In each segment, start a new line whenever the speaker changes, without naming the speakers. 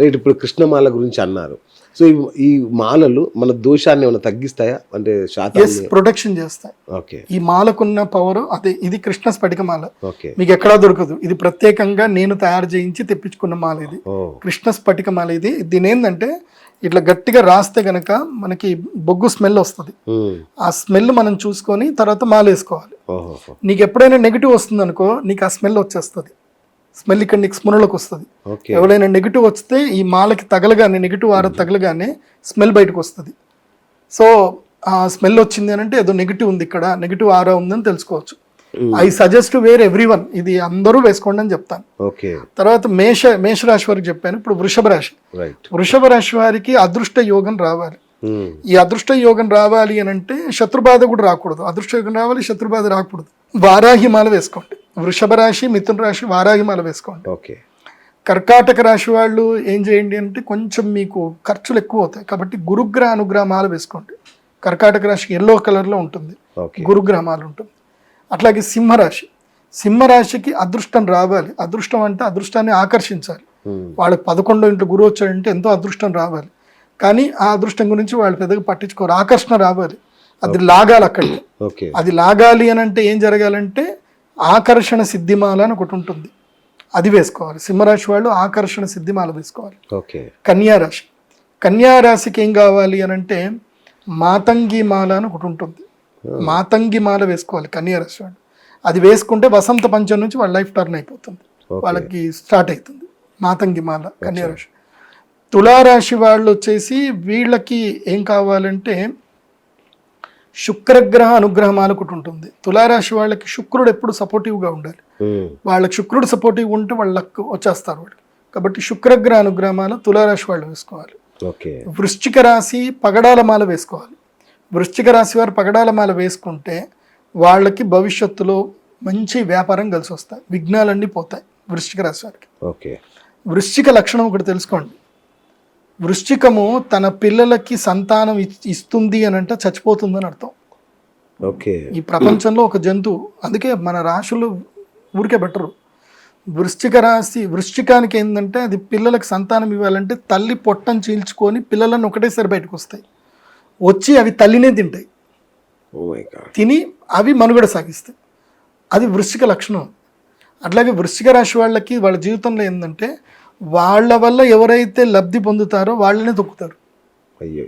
Right ఇప్పుడు కృష్ణమాల గురించి అన్నారు. సో ఈ- ఈ మాలలు మన దోషాన్ని ఏమైనా తగ్గిస్తాయా? అంటే
ప్రొటెక్షన్ చేస్తాయి.
ఓకే.
ఈ మాలకున్న పవర్ అదే ఇది కృష్ణ స్ఫటిక మాల.
ఓకే.
మీకు ఎక్కడా దొరకదు. ఇది ప్రత్యేకంగా నేను తయారు చేయించి తెప్పించుకున్న మాల ఇది. కృష్ణ స్ఫటిక మాల ఇది. దీని ఏంటంటే ఇట్లా గట్టిగా రాస్తే గనక మనకి బొగ్గు స్మెల్ వస్తుంది. ఆ స్మెల్ మనం చూసుకొని తర్వాత మాల వేసుకోవాలి నీకు ఎప్పుడైనా నెగిటివ్ వస్తుంది అనుకో నీకు ఆ స్మెల్ వచ్చేస్తుంది. స్మెల్ ఇక్కడ నీకు స్మరణలోకి వస్తుంది. ఎవరైనా నెగిటివ్ వస్తే ఈ మాలకి తగలగానే నెగిటివ్ ఆర తగలగానే స్మెల్ బయటకు వస్తుంది. సో ఆ స్మెల్ వచ్చింది అని అంటే ఏదో నెగిటివ్ ఉంది ఇక్కడ నెగిటివ్ ఆరా ఉందని తెలుసుకోవచ్చు. I suggest wear everyone ఇది అందరూ వేసుకోండి అని చెప్తాను. తర్వాత మేష మేషరాశి వారికి చెప్పాను. ఇప్పుడు వృషభ రాశి. వృషభ రాశి వారికి అదృష్ట యోగం రావాలి. ఈ అదృష్ట యోగం రావాలి అని అంటే శత్రుబాధ కూడా రాకూడదు. అదృష్ట యోగం రావాలి శత్రుబాధ రాకూడదు. వారాహి మాల వేసుకోండి. వృషభ రాశి మిథున రాశి వారాహి మాల వేసుకోండి.
ఓకే.
కర్కాటక రాశి వాళ్ళు ఏం చేయండి అంటే కొంచెం మీకు ఖర్చులు ఎక్కువ అవుతాయి కాబట్టి గురుగ్రహ అనుగ్రహ మాల వేసుకోండి. కర్కాటక రాశి ఎల్లో కలర్లో ఉంటుంది.
ఓకే.
గురుగ్రహ మాల ఉంటుంది. అట్లాగే సింహరాశి సింహరాశికి అదృష్టం రావాలి. అదృష్టం అంటే అదృష్టాన్ని ఆకర్షించాలి.
ఉమ్.
వాళ్ళకి పదకొండో ఇంట్లో గురువు వచ్చాడంటే ఎంతో అదృష్టం రావాలి. కానీ ఆ అదృష్టం గురించి వాళ్ళు పెద్దగా పట్టించుకోరు. ఆకర్షణ రావాలి. అది లాగాలి అక్కడికి
ఓకే
అది లాగాలి అని అంటే ఏం జరగాలంటే ఆకర్షణ సిద్ధిమాల అని ఒకటి ఉంటుంది. అది వేసుకోవాలి. సింహరాశి వాళ్ళు ఆకర్షణ సిద్ధిమాల వేసుకోవాలి.
ఓకే
కన్యా రాశి. కన్యా రాశికి ఏం కావాలి అని అంటే మాతంగి మాల అని ఒకటి ఉంటుంది. మాతంగి మాల వేసుకోవాలి కన్యా రాశి వాళ్ళు. అది వేసుకుంటే వసంత పంచం నుంచి వాళ్ళ లైఫ్ టర్న్ అయిపోతుంది. వాళ్ళకి స్టార్ట్ అవుతుంది. మాతంగి మాల కన్యా రాశి. తులారాశి వాళ్ళు వచ్చేసి వీళ్ళకి ఏం కావాలంటే శుక్రగ్రహ అనుగ్రహమాల ఒకటి ఉంటుంది. తులారాశి వాళ్ళకి శుక్రుడు ఎప్పుడు సపోర్టివ్గా ఉండాలి. వాళ్ళకి శుక్రుడు సపోర్టివ్ ఉంటే వాళ్ళకు వచ్చేస్తారు వాళ్ళు కాబట్టి శుక్రగ్రహ అనుగ్రహమాల తులారాశి వాళ్ళు వేసుకోవాలి.
ఓకే.
వృశ్చిక రాశి పగడాల మాల వేసుకోవాలి. వృశ్చిక రాశి వారు పగడాల మాల వేసుకుంటే వాళ్ళకి భవిష్యత్తులో మంచి వ్యాపారం కలిసి వస్తాయి. విఘ్నాలన్నీ పోతాయి వృశ్చిక రాశి వారికి.
ఓకే.
వృశ్చిక లక్షణం ఒకటి తెలుసుకోండి. వృశ్చికము తన పిల్లలకి సంతానం ఇస్తుంది అని అంటే చచ్చిపోతుందని అర్థం.
ఓకే.
ఈ ప్రపంచంలో ఒక జంతువు అందుకే మన రాశులు ఊరికే బెటరు. వృశ్చిక రాశి వృశ్చికానికి ఏంటంటే అది పిల్లలకు సంతానం ఇవ్వాలంటే తల్లి పొట్టను చీల్చుకొని పిల్లలను ఒకటేసారి బయటకు వస్తాయి వచ్చి అవి తల్లినే తింటాయి. తిని అవి మనుగడ సాగిస్తాయి. అది వృశ్చిక లక్షణం. అట్లాగే వృశ్చిక రాశి వాళ్ళకి వాళ్ళ జీవితంలో ఏంటంటే వాళ్ళ వల్ల ఎవరైతే లబ్ధి పొందుతారో వాళ్ళనే తొక్కుతారు.
అయ్యో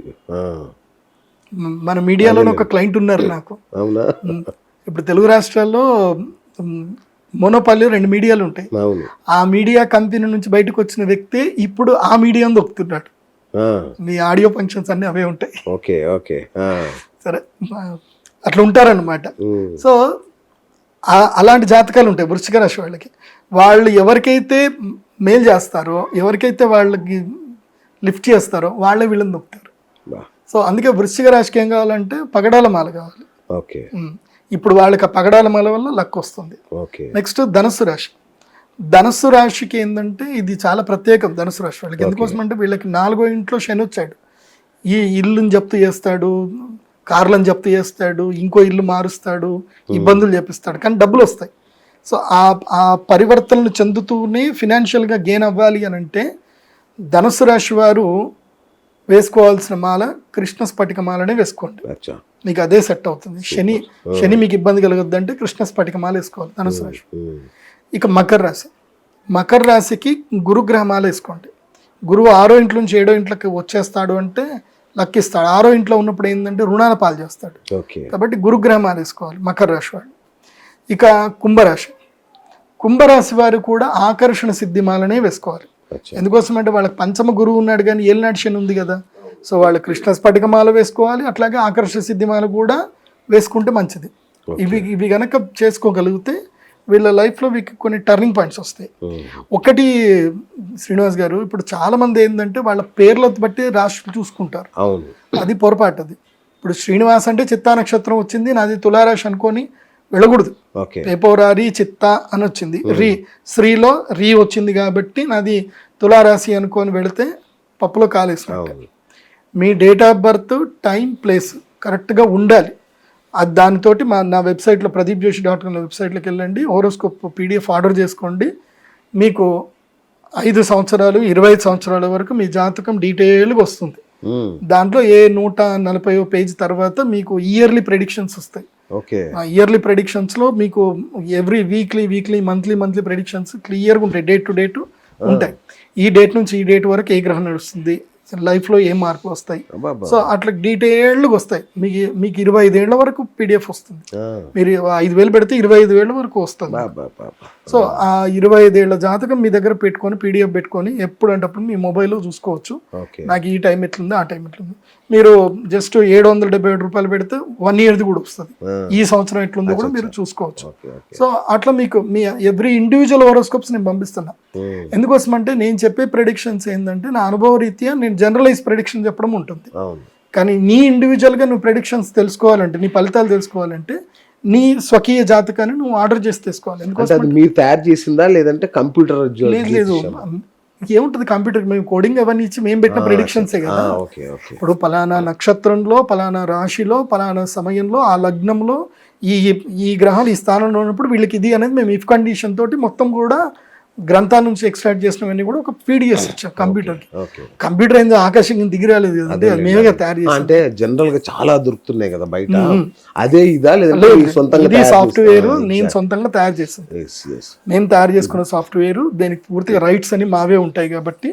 మన మీడియాలో ఒక క్లయింట్ ఉన్నారు నాకు. ఇప్పుడు తెలుగు రాష్ట్రాల్లో మోనోపాలి రెండు మీడియాలు ఉంటాయి. ఆ మీడియా కంపెనీ నుంచి బయటకు వచ్చిన వ్యక్తి ఇప్పుడు ఆ మీడియాను దొక్కుతున్నాడు. మీ ఆడియో ఫంక్షన్స్ అన్నీ అవే ఉంటాయి.
Okay okay.
సరే అట్లా ఉంటారన్నమాట.
ఉమ్.
సో అలాంటి జాతకాలు ఉంటాయి వృశ్చిక రాశి వాళ్ళకి. వాళ్ళు ఎవరికైతే మేలు చేస్తారో ఎవరికైతే వాళ్ళకి లిఫ్ట్ చేస్తారో వాళ్ళే వీళ్ళని
బా.
సో అందుకే వృశ్చిక రాశికి ఏం కావాలంటే పగడాల మాల కావాలి.
ఓకే.
ఇప్పుడు వాళ్ళకి ఆ పగడాల మాల వల్ల లక్ వస్తుంది.
ఓకే.
నెక్స్ట్ ధనుస్సు రాశి. ధనుస్సు రాశికి ఏంటంటే ఇది చాలా ప్రత్యేకం ధనుసు రాశి వాళ్ళకి. ఎందుకోసం అంటే వీళ్ళకి నాలుగో ఇంట్లో శని వచ్చాడు. ఈ ఇల్లుని జప్తు చేస్తాడు కార్లను జప్తు చేస్తాడు ఇంకో ఇల్లు మారుస్తాడు ఇబ్బందులు చేపిస్తాడు. కానీ డబ్బులు వస్తాయి. సో ఆ ఆ పరివర్తనలు చెందుతూనే ఫినాన్షియల్గా గెయిన్ అవ్వాలి అని అంటే ధనుసు రాశి వారు వేసుకోవాల్సిన మాల కృష్ణ స్ఫటిక మాలనే వేసుకోండి. మీకు అదే సెట్ అవుతుంది. శని శని మీకు ఇబ్బంది కలగద్దు అంటే కృష్ణ స్ఫటిక మాల వేసుకోవాలి ధనుసు రాశి. ఇక మకర రాశి. మకర రాశికి గురుగ్రహమాల వేసుకోండి. గురువు ఆరో ఇంట్లో నుంచి ఏడో ఇంట్లోకి వచ్చేస్తాడు అంటే లక్కిస్తాడు. ఆరో ఇంట్లో ఉన్నప్పుడు ఏంటంటే రుణాల పాలు చేస్తాడు.
ఓకే.
కాబట్టి గురుగ్రహమాల వేసుకోవాలి మకర రాశి వాళ్ళు ఇక కుంభరాశి. కుంభరాశి వారు కూడా ఆకర్షణ సిద్ధిమాలనే వేసుకోవాలి. ఎందుకోసం అంటే వాళ్ళకి పంచమ గురువు ఉన్నాడు కానీ ఏలినాటి శని ఉంది కదా. సో వాళ్ళు కృష్ణ స్ఫటికమాల వేసుకోవాలి అట్లాగే ఆకర్షణ సిద్ధిమాల కూడా వేసుకుంటే మంచిది. ఇవి ఇవి గనక చేసుకోగలిగితే వీళ్ళ లైఫ్లో వీళ్ళకి కొన్ని టర్నింగ్ పాయింట్స్ వస్తాయి. ఒకటి శ్రీనివాస్ గారు ఇప్పుడు చాలా మంది ఏంటంటే వాళ్ళ పేర్లను బట్టి రాశులు చూసుకుంటారు. అది పొరపాటు అది. ఇప్పుడు శ్రీనివాస్ అంటే చిత్తా నక్షత్రం వచ్చింది నాది తులారాశి అనుకొని వెళ్ళకూడదు.
ఓకే.
పేపోరారి చిత్త అని వచ్చింది. రీ శ్రీలో రీ వచ్చింది కాబట్టి నాది తులారాశి అనుకొని వెళితే పప్పులో కాలేసినట్టు. మీ date of birth time place కరెక్ట్గా ఉండాలి. అది దానితోటి మా నా వెబ్సైట్లో ప్రదీప్ జోషి డాట్ కామ్ వెబ్సైట్లోకి వెళ్ళండి. హోరోస్కోప్ పీడిఎఫ్ ఆర్డర్ చేసుకోండి. మీకు ఐదు సంవత్సరాలు ఇరవై ఐదు సంవత్సరాల వరకు మీ జాతకం డీటెయిల్గా వస్తుంది. దాంట్లో ఏ నూట నలభై పేజ్ తర్వాత మీకు ఇయర్లీ ప్రెడిక్షన్స్ వస్తాయి.
ఓకే.
ఇయర్లీ ప్రెడిక్షన్స్లో మీకు every weekly weekly monthly monthly predictions క్లియర్గా ఉంటాయి. డేట్ టు డేట్ ఉంటాయి. ఈ డేట్ నుంచి ఈ డేట్ వరకు ఏ గ్రహం నడుస్తుంది? లైఫ్లో ఏ మార్పులు వస్తాయి. సో అట్లా డీటెయిల్డ్గా వస్తాయి. మీకు మీకు ఇరవై ఐదేళ్ళ వరకు పీడిఎఫ్ వస్తుంది. మీరు ఐదు వేలు పెడితే ఇరవై ఐదు వేల వరకు వస్తుంది. సో ఆ ఇరవై ఐదేళ్ళ జాతకం మీ దగ్గర పెట్టుకొని పీడిఎఫ్ పెట్టుకొని ఎప్పుడంటప్పుడు మీ మొబైల్లో చూసుకోవచ్చు. నాకు ఈ టైం ఎట్లుంది ఆ టైం ఎట్లుంది. మీరు జస్ట్ ఏడు వందల డెబ్బై ఏడు రూపాయలు పెడితే వన్ ఇయర్ది కూడా వస్తుంది. ఈ సంవత్సరం ఎట్లుందో కూడా మీరు చూసుకోవచ్చు. సో అట్లా మీకు మీ ఎవ్రీ ఇండివిజువల్ హోరోస్కోప్స్ నేను పంపిస్తున్నా. ఎందుకోసం అంటే నేను చెప్పే ప్రెడిక్షన్స్ ఏంటంటే నా అనుభవ రీత్యా నేను జనరలైజ్ ప్రెడిక్షన్ చెప్పడం ఉంటుంది కానీ నీ ఇండివిజువల్గా నువ్వు ప్రెడిక్షన్స్ తెలుసుకోవాలంటే నీ ఫలితాలు తెలుసుకోవాలంటే నీ స్వకీయ జాతకాన్ని నువ్వు ఆర్డర్ చేసి తీసుకోవాలి.
అంటే
ఎందుకోసం
అది మీరు తయారు చేసిందా లేదంటే కంప్యూటర్
లేదు లేదు. ఏముంటుంది కంప్యూటర్? మేము కోడింగ్ అవన్నీ ఇచ్చి మేము పెట్టిన ప్రెడిక్షన్సే కదా. ఇప్పుడు పలానా నక్షత్రంలో పలానా రాశిలో పలానా సమయంలో ఆ లగ్నంలో ఈ ఈ గ్రహాలు ఈ స్థానంలో ఉన్నప్పుడు వీళ్ళకి ఇది అనేది మేము ఇఫ్ కండిషన్ తోటి మొత్తం కూడా గ్రంథాల నుంచి ఎక్స్ట్రాక్ట్ చేసినవన్నీ కూడా ఒక పీడిఎస్ ఇచ్చాం కంప్యూటర్కి కంప్యూటర్. అయింది ఆకాశం దిగి రాలేదు కదండి అది మేమే తయారు చేసాం.
అంటే జనరల్గా చాలా దొరుకుతున్నాయి కదా బయట. అదే ఇదా లేదంటే
సాఫ్ట్వేర్ నేను సొంతంగా తయారు చేసాను మేము తయారు చేసుకున్న సాఫ్ట్వేర్ దీనికి పూర్తిగా రైట్స్ అని మావే ఉంటాయి కాబట్టి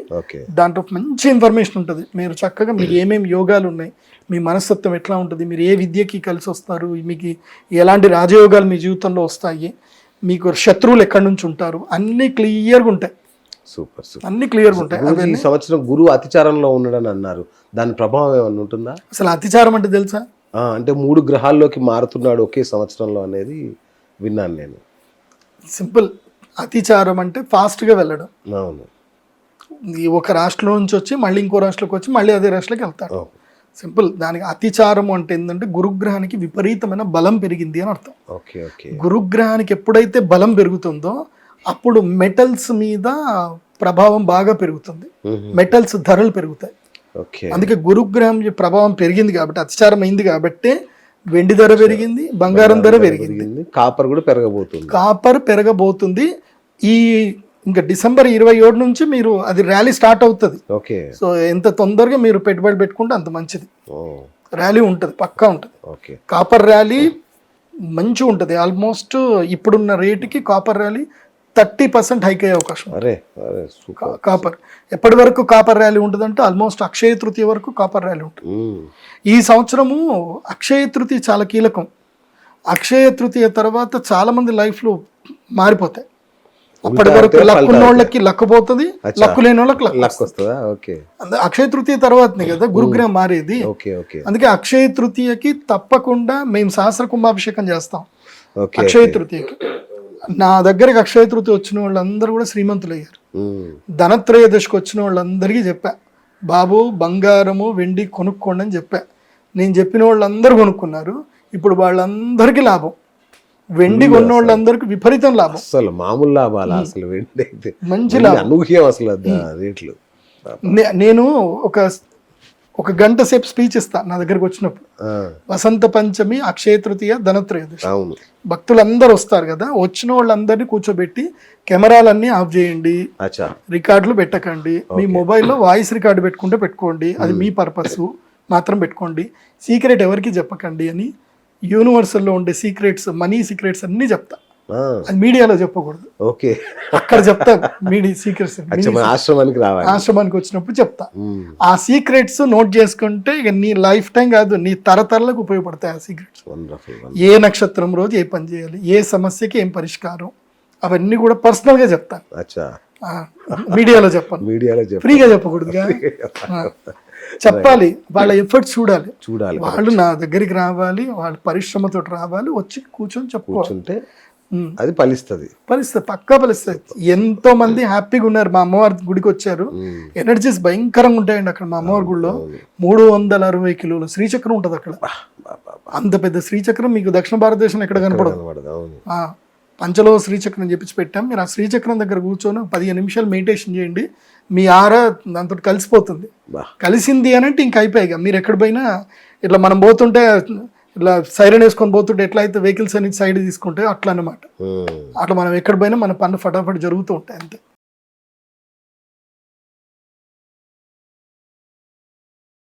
దాంట్లో మంచి ఇన్ఫర్మేషన్ ఉంటుంది. మీరు చక్కగా మీకు ఏమేమి యోగాలు ఉన్నాయి మీ మనస్తత్వం ఎట్లా ఉంటుంది మీరు ఏ విద్యకి కలిసి వస్తారు మీకు ఎలాంటి రాజయోగాలు మీ జీవితంలో వస్తాయి మీకు శత్రువులు ఎక్కడి నుంచి ఉంటారు? అన్నీ క్లియర్గా ఉంటాయి.
Super super.
అన్నీ క్లియర్గా ఉంటాయి.
ఈ సంవత్సరం గురువు అతిచారంలో ఉన్నాడని అన్నారు. దాని ప్రభావం ఏమన్నా ఉంటుందా?
అసలు అతిచారం అంటే తెలుసా?
అంటే మూడు గ్రహాల్లోకి మారుతున్నాడు ఒకే సంవత్సరంలో అనేది విన్నాను నేను.
సింపుల్. అతిచారం అంటే ఫాస్ట్గా వెళ్ళడం.
అవును.
ఈ ఒక రాష్ట్రం నుంచి వచ్చి మళ్ళీ ఇంకో రాష్ట్రంలోకి వచ్చి మళ్ళీ అదే రాష్ట్రంలోకి వెళ్తాడు. సింపుల్. దానికి అతిచారం అంటే ఏంటంటే గురుగ్రహానికి విపరీతమైన బలం పెరిగింది అని అర్థం.
Okay okay.
గురుగ్రహానికి ఎప్పుడైతే బలం పెరుగుతుందో అప్పుడు మెటల్స్ మీద ప్రభావం బాగా పెరుగుతుంది. మెటల్స్ ధరలు పెరుగుతాయి.
ఓకే.
అందుకే గురుగ్రహం ప్రభావం పెరిగింది కాబట్టి అతిచారం అయింది కాబట్టి వెండి ధర పెరిగింది బంగారం ధర పెరిగింది.
కాపర్ కూడా పెరగబోతుంది.
కాపర్ పెరగబోతుంది. ఈ ఇంకా డిసెంబర్ ఇరవై ఏడు నుంచి మీరు అది ర్యాలీ స్టార్ట్ అవుతుంది.
ఓకే.
సో ఎంత తొందరగా మీరు పెట్టుబడి పెట్టుకుంటే అంత మంచిది. ర్యాలీ ఉంటుంది పక్కా ఉంటుంది.
ఓకే.
కాపర్ ర్యాలీ మంచిగా ఉంటుంది. ఆల్మోస్ట్ ఇప్పుడున్న రేటుకి copper rally thirty percent hike అయ్యే అవకాశం.
అరే
కాపర్. ఎప్పటి వరకు కాపర్ ర్యాలీ ఉంటుందంటే ఆల్మోస్ట్ అక్షయ తృతీయ వరకు కాపర్ ర్యాలీ ఉంటుంది. ఈ సంవత్సరము అక్షయ తృతీయ చాలా కీలకం. అక్షయ తృతీయ తర్వాత చాలా మంది లైఫ్లో మారిపోతాయి. అప్పటి వరకు
అయితే
లక్ ఉన్న
పల్టా
వాళ్ళకి లక్ పోతుంది. లక్కు లేని వాళ్ళకి లక్
లక్ వస్తుందా. ఓకే.
అక్షయ తృతీయ తర్వాతనే కదా గురుగ్రహం మారేది.
Okay okay.
అందుకే అక్షయ తృతీయకి తప్పకుండా మేము సహస్ర కుంభాభిషేకం చేస్తాం. అక్షయ తృతీయకి. నా దగ్గరికి అక్షయ తృతీయ వచ్చిన వాళ్ళందరూ కూడా శ్రీమంతులు అయ్యారు. ధనత్రయోదశికి వచ్చిన వాళ్ళందరికీ చెప్పా. బాబు బంగారము వెండి కొనుక్కోండి అని చెప్పా. నేను చెప్పిన వాళ్ళందరూ కొనుక్కున్నారు. ఇప్పుడు వాళ్ళందరికీ లాభం. వెండి కొన్న వాళ్ళందరికీ విపరీతం లాభం.
అసలు మామూలు లాభాలా అసలు వెండి అయితే
మంచి
వెండి అనూహ్యం అసలు రేట్లు.
నేను ఒక ఒక గంట సేపు స్పీచ్ ఇస్తా నా దగ్గరకు వచ్చినప్పుడు. వసంత పంచమి అక్షయ తృతీయ ధనత్రయోదశి. భక్తులందరూ వస్తారు కదా వచ్చిన వాళ్ళందరినీ కూర్చోబెట్టి కెమెరాలన్నీ ఆఫ్ చేయండి రికార్డులు పెట్టకండి మీ మొబైల్లో వాయిస్ రికార్డు పెట్టుకుంటే పెట్టుకోండి అది మీ పర్పస్ మాత్రం పెట్టుకోండి సీక్రెట్ ఎవరికి చెప్పకండి అని యూనివర్సల్లో ఉండే సీక్రెట్స్ మనీ సీక్రెట్స్ అన్నీ చెప్తా. అది మీడియాలో చెప్పకూడదు.
ఓకే.
అక్కడ చెప్తా మీడియా సీక్రెట్స్
ఆశ్రమానికి రావాలి.
ఆశ్రమానికి వచ్చినప్పుడు చెప్తా. ఆ సీక్రెట్స్ నోట్ చేసుకుంటే ఇక నీ లైఫ్ టైం కాదు నీ తరతరాలకు ఉపయోగపడతాయి ఆ సీక్రెట్స్. ఏ నక్షత్రం రోజు ఏ పని చేయాలి ఏ సమస్యకి ఏం పరిష్కారం అవన్నీ కూడా పర్సనల్గా చెప్తాను.
అచ్చా.
ఆ, మీడియాలో చెప్పను.
మీడియాలో
ఫ్రీగా చెప్పకూడదుగా. ఆ, చెప్పాలి. వాళ్ళ ఎఫర్ట్స్ చూడాలి.
చూడాలి
వాళ్ళు నా దగ్గరికి రావాలి వాళ్ళ పరిశ్రమతో రావాలి వచ్చి కూర్చొని ఉమ్.
అది ఫలిస్తుంది.
పరిస్థితి పక్కా పరిస్థితి ఎంతో మంది హ్యాపీగా ఉన్నారు. మా అమ్మవారి గుడికి వచ్చారు. ఎనర్జీస్ భయంకరంగా ఉంటాయండి అక్కడ మా అమ్మవారి గుడిలో మూడు వందల అరవై కిలోల శ్రీచక్రం ఉంటుంది అక్కడ. అంత పెద్ద శ్రీచక్రం మీకు దక్షిణ భారతదేశంలో ఎక్కడ కనపడదు.
కనబడదు, అవును.
ఆ, పంచలో శ్రీచక్రం చెప్పించి పెట్టాం. మీరు ఆ శ్రీచక్రం దగ్గర కూర్చొని పదిహేను నిమిషాలు మెడిటేషన్ చేయండి. మీ ఆర దాంతో కలిసిపోతుంది. కలిసింది అని అంటే ఇంక అయిపోయాయి మీరు ఎక్కడ పోయినా ఇట్లా మనం పోతుంటే ఇట్లా సైరన్ వేసుకొని పోతుంటే ఎట్లా అయితే వెహికల్స్ అనేది సైడ్ తీసుకుంటే అట్లా అనమాట. అట్లా మనం ఎక్కడ పోయినా మన పనులు ఫటాఫట్ జరుగుతూ ఉంటాయి అంతే.